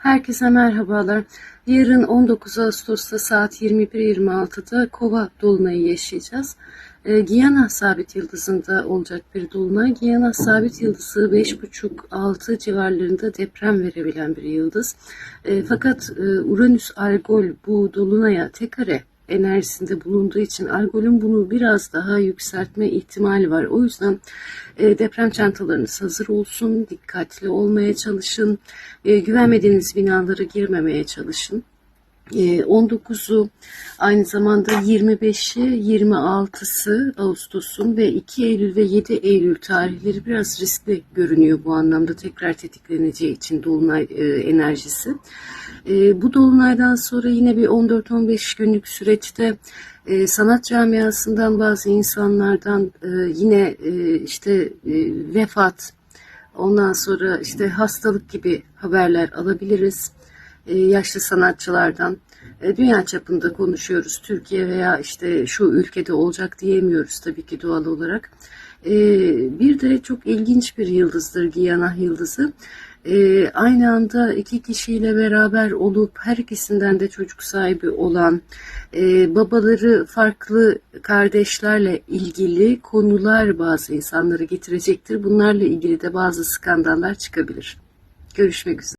Herkese merhabalar. Yarın 19 Ağustos'ta saat 21.26'da Kova Dolunay'ı yaşayacağız. E, Giyana Sabit Yıldızı'nda olacak bir dolunay. Giyana Sabit Yıldızı 5.5-6 civarlarında deprem verebilen bir yıldız. E, fakat e, Uranüs Algol bu dolunaya tek kare enerjisinde bulunduğu için alkolün bunu biraz daha yükseltme ihtimali var. O yüzden e, deprem çantalarınız hazır olsun, dikkatli olmaya çalışın, e, güvenmediğiniz binalara girmemeye çalışın. E, 19'u aynı zamanda 25'i 26'sı Ağustos'un ve 2 Eylül ve 7 Eylül tarihleri biraz riskli görünüyor bu anlamda tekrar tetikleneceği için dolunay e, enerjisi. E, bu dolunaydan sonra yine bir 14-15 günlük süreçte e, sanat camiasından bazı insanlardan e, yine e, işte vefat, ondan sonra işte hastalık gibi haberler alabiliriz yaşlı sanatçılardan. E, Dünya çapında konuşuyoruz. Türkiye veya işte şu ülkede olacak diyemiyoruz tabii ki doğal olarak. E, Bir de çok ilginç bir yıldızdır Giyana yıldızı. E, Aynı anda iki kişiyle beraber olup her ikisinden de çocuk sahibi olan e, babaları farklı kardeşlerle ilgili konular bazı insanları getirecektir. Bunlarla ilgili de bazı skandallar çıkabilir. Görüşmek üzere.